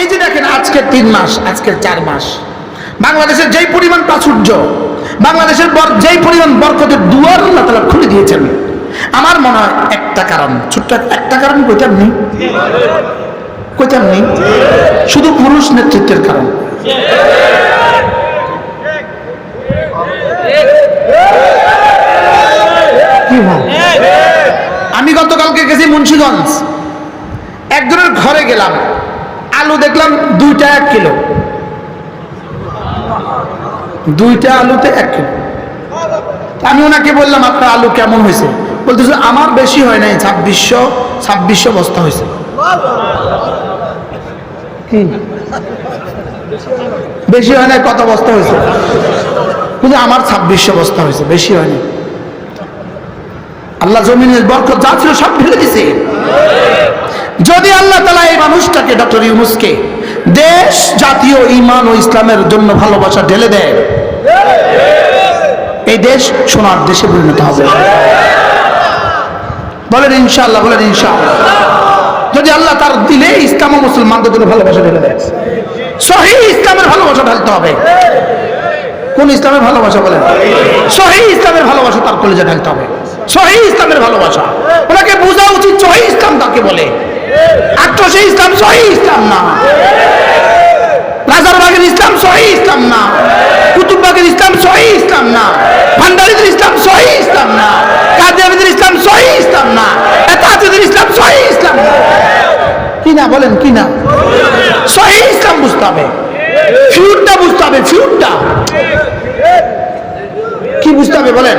এই যে দেখেন, আজকের তিন মাস, আজকের চার মাস। বাংলাদেশের যেই পরিমাণ প্রাচুর্য, বাংলাদেশের যেই পরিমাণ বরকতের দুয়ার আল্লাহ তালা খুলে দিয়েছেন, আমার মনে হয় একটা কারণ, ছোট্ট একটা কারণ কইতাম নেই কইতাম নেই শুধু পুরুষ নেতৃত্বের কারণ। আমি গতকালকে গেছি মুন্সিগঞ্জ। একজনের ঘরে গেলাম। আলু দেখলাম দুইটা এক কিলো। দুইটা আলুতে এক কিলো। আমি ওনাকে বললাম, আপনার আলু কেমন হয়েছে? বলতেছে, আমার বেশি হয় নাই, ছাব্বিশশো ছাব্বিশশো বস্তা হয়েছে। বেশি হয় নাই, কত বস্তা হয়েছে? কিন্তু আমার ছাব্বিশশো বস্তা হয়েছে, বেশি হয়নি। আল্লাহ জমিনের বরকত যা ছিল সব ঢেলে দিছে যদি আল্লাহ তালা এই মানুষটাকে ডক্টর ইউনুসকে দেশ জাতীয় ইমান ও ইসলামের জন্য ভালোবাসা ঢেলে দেয়, এই দেশ সোনার দেশে পরিণত হবে। বলেন ইনশাআল্লাহ বলেন ইনশাআল্লাহ। যদি আল্লাহ তার দিলে ইসলাম ও মুসলমানদের জন্য ভালোবাসা ঢেলে দেয়। সহি ইসলামের ভালোবাসা ঢালতে হবে। কোন ইসলামের ভালোবাসা বলেন? সহি ইসলামের ভালোবাসা তার কলেজে ঢালতে হবে। সহি ইসলামের ভালোবাসা। ওনাকে বোঝা উচিত সহি ইসলাম তাকে বলে। আক্রোশে ইসলাম সহি ইসলাম না। রাজারবাগের ইসলাম সহি ইসলাম না। কুতুববাগের ইসলাম সহি ইসলাম না। ভান্ডারিদের ইসলাম সহি ইসলাম না। কাদিয়াবিদের ইসলাম সহি ইসলাম না। এতাহাদের ইসলাম সহি ইসলাম না। কি না বলেন, কি না? সহি ইসলাম বুঝতে হবে। ফিউরটা বুঝতে হবে ফিউরটা কি বুঝতে হবে বলেন?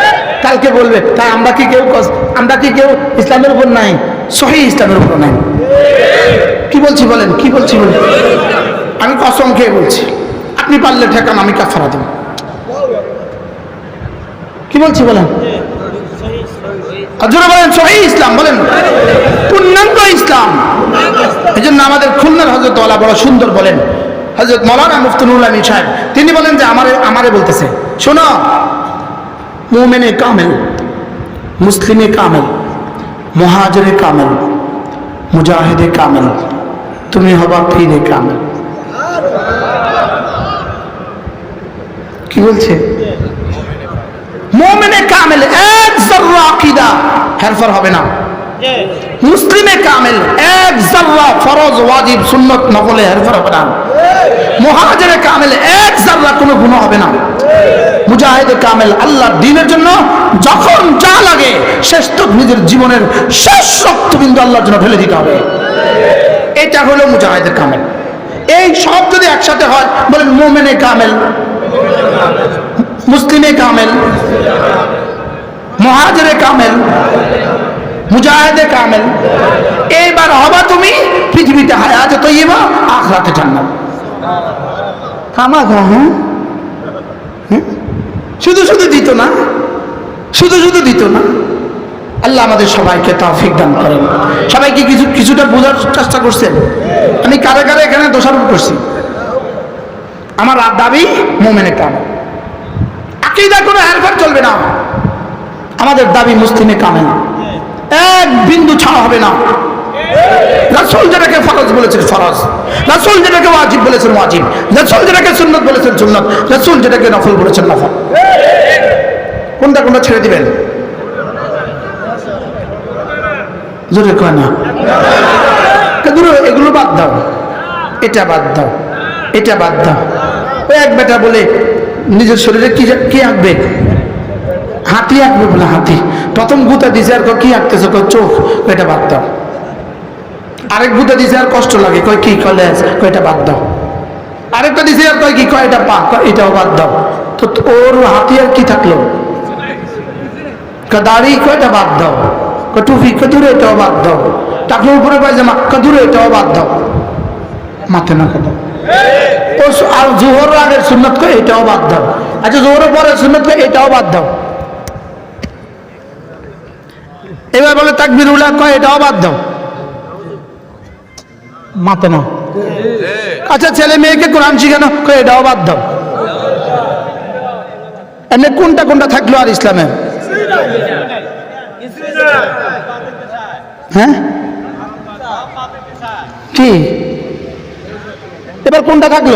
কালকে বলবে, তাই আমরা কি কেউ আমরা কি কেউ ইসলামের উপর নাই? সহি ইসলামের উপর নাই। কি বলছি বলেন, কি বলছি বলেন? আমি কসম খেয়ে বলছি, আপনি পারলে ঠেকান, আমি কাফারা দেব। কি বলছি বলেন? বলেন, সহি ইসলাম, বলেন। পূর্ণাঙ্গ ইসলাম। এই জন্য আমাদের খুলনার হজরত ওয়ালা বড় সুন্দর বলেন। হজরত মৌলানা মুফতুল সাহেব, তিনি বলেন যে আমারে আমারে বলতেছে, শোনো মোমেনে কামেল, মুসলিমে কামেল, মহাজরে কামেল, মুজাহিদে কামেল, তুমি হবা পীরে কামেল। কি বলছে? মোমেনে কামেল, এক জর্রা হেরফর হবে না। মুসলিমে কামেল, এক জাররা ফরজ, ওয়াজিব, সুন্নত, নকলে হেরফর হবে না। মহাজরে কামেল, এক জাররা কোনো গুণ হবে না। মুজাহিদে কামেল আল্লাহর দিনের জন্য যখন যা লাগে শেষ তো নিজের জীবনের শেষ রক্তবিন্দু আল্লাহর জন্য ঢেলে দিতে হবে। এটা হলো মুজাহিদে কামেল। এই সব যদি একসাথে হয়, বলেন মোমেনে কামেল, মুসলিমে কামেল, মহাজরে কামেল, মুজাহিদে কামেল, এইবার হবা তুমি পৃথিবীতে হায়াতে তৈবা আখরাতে জান্নাত। খামাখা হ্যাঁ? হুম? শুধু শুধু দিত না। শুধু শুধু দিত না। আল্লাহ আমাদের সবাইকে তৌফিক দান করেন। সবাইকে কিছু, কিছুটা বোঝার চেষ্টা করছেন। আমি কারে কারে এখানে দোষারোপ করছি। আমার আর দাবি মোমেনে কামেল আকিদা কোনো হেরফের চলবে না। আমাদের দাবি মুসলিমে কামেল এক বিন্দু ছাড়া হবে না। রাসূল যেটাকে ফরজ বলেছেন ফরজ রাসূল যেটাকে ওয়াজিব বলেছেন ওয়াজিব রাসূল যেটাকে সুন্নত বলেছেন সুন্নত রাসূল যেটাকে নফল বলেছেন নফল। কোনটা কোনটা ছেড়ে দিবেন? জোরে কয় না। এগুলো বাদ দাও। এটা বাদ দাও। এটা বাদ দাও। ওই এক বেটা বলে, নিজের শরীরে কি কি আঁকবে? হাতি আঁকবে বলে হাতি। প্রথম গুতা দিছে আর কি আঁকতেছে? চোখ। এটা বাদ দাও। আরেক গুতা দিছে আর কষ্ট লাগে, কয় কি কলেজ কয় এটা বাদ দাও। আরেকটা দিছে আর কয় কি, কয় এটা পা, কয় এটাও বাদ দাও। তো ওর হাতি আর কি থাকল? কয় দাড়ি কয় এটা বাদ দাও? কয় টুপি, কয় এটাও বাদ দাও। টাকলোর উপরে কয় দূরে এটাও বাদ দাও। মাথে না কথা ও আর জোহর আগের সুন্নত করে এটাও বাদ দাও। আচ্ছা জোহরের পরে সুন্নত করে এটাও বাদ দাও। এবার বলে তাকবির উল্লাহ কয় এটাও বাদ দাও। মাতে না। আচ্ছা ছেলে মেয়েকে কোরআন শিখানো এটাও বাদ দাও। এমনি কোনটা কোনটা থাকল আর ইসলামে? হ্যাঁ? কি? এবার কোনটা থাকল?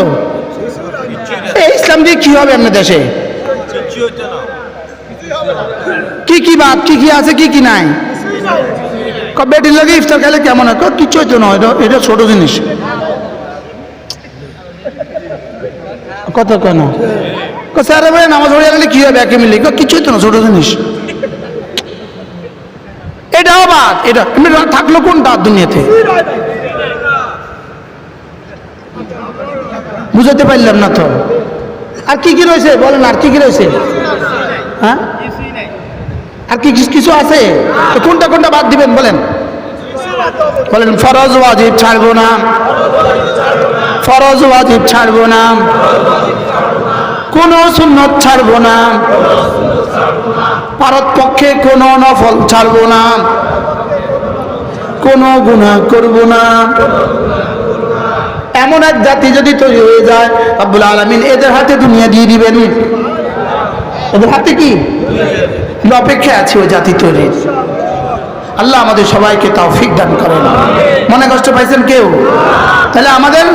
এই ইসলাম দিয়ে কি হবে এমনি দেশে? কি কি বাদ, কি কি আছে, কি কি নাই? বেটির লাগে ইফতার খেলে কেমন হয়? ক কিচ্ছু হইতো না, এটা এটা ছোট জিনিস। কত কেন স্যারে ভাই নামাজ পড়ে গেলে কি হবে? একে মিলে ক কিচ্ছু হইতো না, ছোট জিনিস। এটাও বাদ এটা থাকল কোনটা দুনিয়াতে? বুঝাতে পারলাম না তো। আর কি কি রয়েছে? বলেন, আর কি কি রয়েছে? হ্যাঁ? আর কি কিছু- আছে? কোনটা কোনটা বাদ দিবেন, বলেন। বলেন, ফরজ ওয়াজিব ছাড়বো না। ফরজ ওয়াজিব ছাড়বো না। কোন সুন্নত ছাড়বো না। পারত পক্ষে কোন নফল ছাড়বো না। কোন গুনাহ করব না। এমন এক জাতি যদি তৈরি হয়ে যায় আব্বুল আলমিন এদের হাতে দুনিয়া দিয়ে দিবেন। এদের হাতে কি? অপেক্ষায় আছি ওই জাতি তৈরির। আল্লাহ আমাদের সবাইকে তৌফিক দান করেন। মনে কষ্ট পাইছেন কেউ? তাহলে আমাদের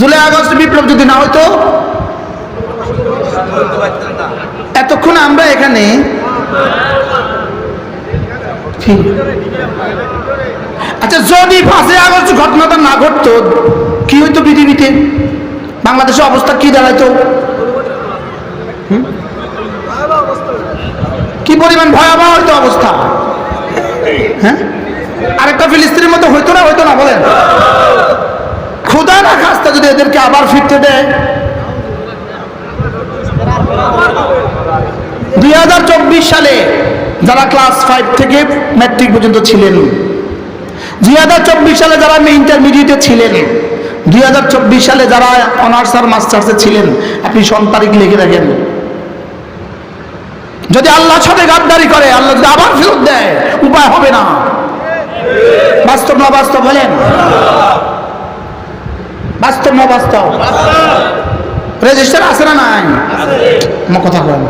জুলাই, আগস্ট বিপ্লব যদি না হতো এতক্ষণ আমরা এখানে? আচ্ছা যদি পাঁচই আগস্ট ঘটনাটা না ঘটতো, কি হইতো পৃথিবীতে? বাংলাদেশের অবস্থা কি দাঁড়াইতো? কি পরিমাণ ভয়াবহ হইতো অবস্থা? হ্যাঁ? আরেকটা ফিলিস্তিনের মতো হইতো না হইতো না, বলেন। না খাস্তা যদি এদেরকে আবার ফিরতে দেয়? দুই সালে যারা ক্লাস ফাইভ থেকে ম্যাট্রিক পর্যন্ত ছিলেন, দুই হাজার চব্বিশ সালে যারা ইন্টারমিডিয়েটে ছিলেন, দুই হাজার চব্বিশ সালে যারা অনার্স আর মাস্টার্সে ছিলেন, আপনি সন তারিখ লিখে রাখেন যদি আল্লাহর সাথে গাদ্দারি করে, আল্লাহ যদি আবার ফেরত দেয়, উপায় হবে না। বাস্তব না বাস্তব বলেন? বাস্তব না বাস্তব? রেজিস্টার আছে না নাই? কথা বলেন।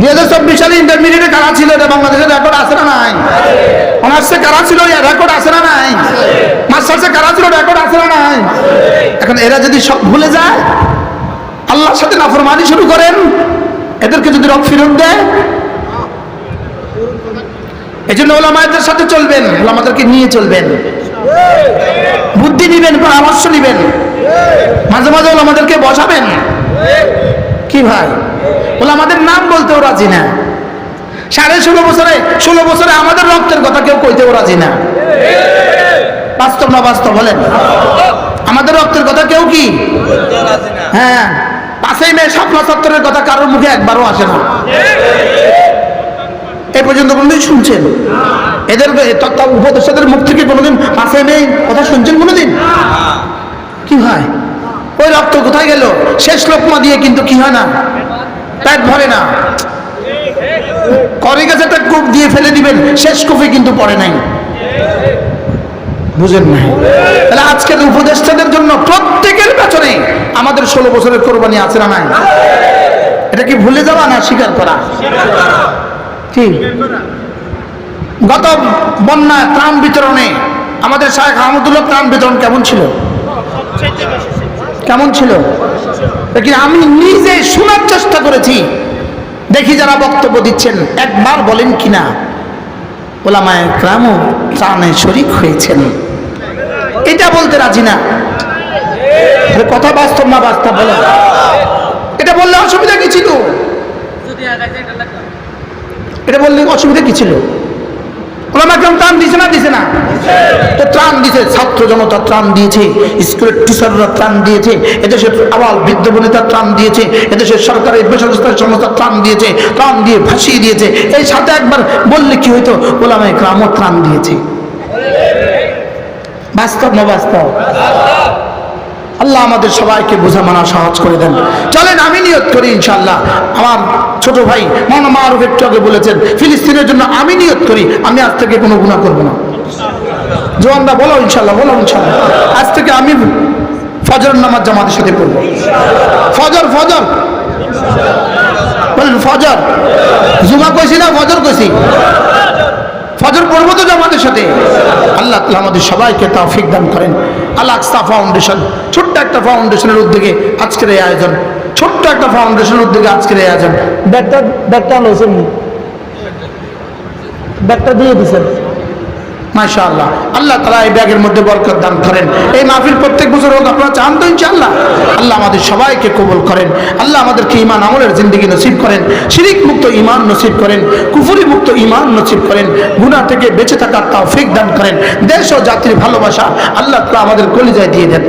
দুই হাজার চব্বিশ সালে ইন্টারমিডিয়েটে কারা ছিল? বাংলাদেশের রেকর্ড আছে না নাই? অনার্সে কারা ছিল? রেকর্ড আছে না নাই? মাস্টার্সে কারা ছিল? রেকর্ড আছে না নাই? এখন এরা যদি সব ভুলে যায়, আল্লাহর সাথে নাফরমানি শুরু করেন এদেরকে যদি রব ফিরত দেয় এই জন্য ওলামাদের সাথে চলবেন, ওলামাদেরকে নিয়ে চলবেন। বুদ্ধি নিবেন, পরামর্শ নিবেন। মাঝে মাঝে ওলামাদেরকে বসাবেন। কি ভাই? ওলামাদের নাম বলতেও রাজি না। সাড়ে ষোলো বছরে ষোলো বছরে আমাদের রক্তের কথা কেউ কইতেও রাজি না। বাস্তব না বাস্তব বলেন? আমাদের রক্তের কথা কেউ কি? হ্যাঁ। পাঁচই মে স্বপ্ন চত্বরের কথা কারোর মুখে একবারও আসে না। এ পর্যন্ত কোনোদিন শুনছেন? এদের উপদেষ্টাদের মুখ থেকে কোনোদিন পাঁচই মে কথা শুনছেন কোনোদিন? কি হয়? ওই রক্ত কোথায় গেল? শেষ লোকমা দিয়ে কিন্তু কি হয় না? পেট ভরে না। করে গেছে একটা কূপ দিয়ে ফেলে দিবেন, শেষ কূপে কিন্তু পড়ে নাই। বুঝেন নাই? তাহলে আজকের উপদেষ্টাদের জন্য প্রত্যেকের পেছনে আমাদের ষোলো বছরের কোরবানি আছে না নাই? এটা কি ভুলে যাওয়া না স্বীকার করা? কি? গত বন্যা ত্রাণ বিতরণে আমাদের শাহেখ আহমদুল্লাহ ত্রাণ বিতরণ কেমন ছিল? কেমন ছিল? আমি নিজে শোনার চেষ্টা করেছি। দেখি যারা বক্তব্য দিচ্ছেন, একবার বলেন কিনা? ওলামায় গ্রামও ত্রাণে শরিক হয়েছেন। এটা বলতে রাজি না। কথা বাস্তব না বাস্তব বলে। এটা বললে অসুবিধা কি ছিল? এটা বললে অসুবিধা কি ছিল? ওলামা কেমন ত্রাণ দিছে না দিছে না? তো ত্রাণ দিয়েছে ছাত্র জনতা ত্রাণ দিয়েছে স্কুলের টিচাররা ত্রাণ দিয়েছে এদেশের আবাল বৃদ্ধ বনিতা ত্রাণ দিয়েছে এদেশের সরকারি বেসরকারি সংস্থা ত্রাণ দিয়েছে ত্রাণ দিয়ে ভাসিয়ে দিয়েছে। এই সাথে একবার বললে কি হইতো? ওলামায় গ্রামও ত্রাণ দিয়েছে। বাস্তব না বাস্তব। আল্লাহ আমাদের সবাইকে বোঝা মানা সহজ করে দেন। চলেন, আমি নিয়ত করি ইনশাল্লাহ আমার ছোট ভাই মহানা মারুফ একটু আগে বলেছেন, ফিলিস্তিনের জন্য আমি নিয়ত করি, আমি আজ থেকে কোনো গুণা করব না। জোয়ানরা, বলো ইনশাল্লাহ বলো ইনশাল্লাহ আজ থেকে আমি ফজর নামাজ জামাতের সাথে পড়ব। ফজর ফজর। বলেন, ফজর। জুমা কইছি না, ফজর কইছি? ফজর পড়ব তো আমাদের সাথে। আল্লাহ তালা আমাদের সবাইকে তাফিক দান করেন। আল্লাহ ফাউন্ডেশন, ছোট্ট একটা ফাউন্ডেশনের উদ্যোগে আজকের এই আয়োজন। ছোট্ট একটা ফাউন্ডেশনের উদ্যোগে আজকের এই আয়োজন। ব্যাগটা ব্যাগটা লোসেন ব্যাগটা দিয়ে দিছেন। মাশা আল্লাহ আল্লাহ তালা এই ব্যাগের মধ্যে বরকত দান করেন। এই মাহফিল প্রত্যেক বছর হোক, আপনারা চান তো ইনশাআল্লাহ। আল্লাহ আমাদের সবাইকে কবুল করেন। আল্লাহ আমাদেরকে ইমান আমলের জিন্দগি নসিব করেন। শিরিক মুক্ত ইমান নসিব করেন। কুফুরি মুক্ত ইমান নসিব করেন। গুনাহ থেকে বেঁচে থাকার তৌফিক দান করেন। দেশ ও জাতির ভালোবাসা আল্লাহ তালা আমাদের কলিজায় দিয়ে দেন।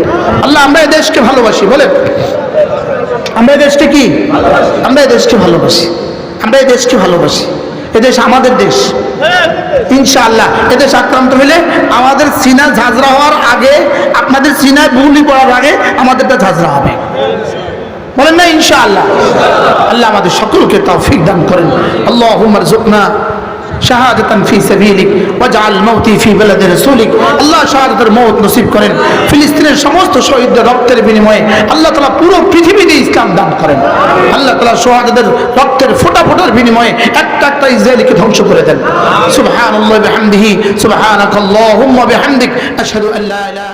আল্লাহ, আমরা এই দেশকে ভালোবাসি, বলেন। আমরা এই দেশকে কি? আমরা এই দেশকে ভালোবাসি। আমরা এই দেশকে ভালোবাসি। এদেশ আমাদের দেশ। ইনশাআল্লাহ, এদেশ আক্রান্ত হলে আমাদের সিনা ঝাঁঝরা হওয়ার আগে, আপনাদের সিনায় বুলি পড়ার আগে আমাদেরটা ঝাঁঝরা হবে। বলেন না ইনশাআল্লাহ। আল্লাহ আমাদের সকলকে তৌফিক দান করেন। আল্লাহ জুকনা শাহাদাতান ফি সাবিলিক ওয়াজআল মাউতি ফি বালাদি রাসূলিক। আল্লাহ শাহাদাতের মওত নসিব করেন। ফিলিস্তিনের সমস্ত শহীদদের রক্তের বিনিময়ে আল্লাহ তাআলা পুরো পৃথিবীতে ইসলাম দান করেন। আল্লাহ তাআলা শাহাদাতের রক্তের ফোঁটা ফোঁটার বিনিময়ে একটা একটা ইসরায়েলকে ধ্বংস করে দেন। সুবহানাল্লাহি বিহামদিহি, সুবহানাকাল্লাহুম্মা বিহামদিক, আশহাদু আল্লা ইলাহা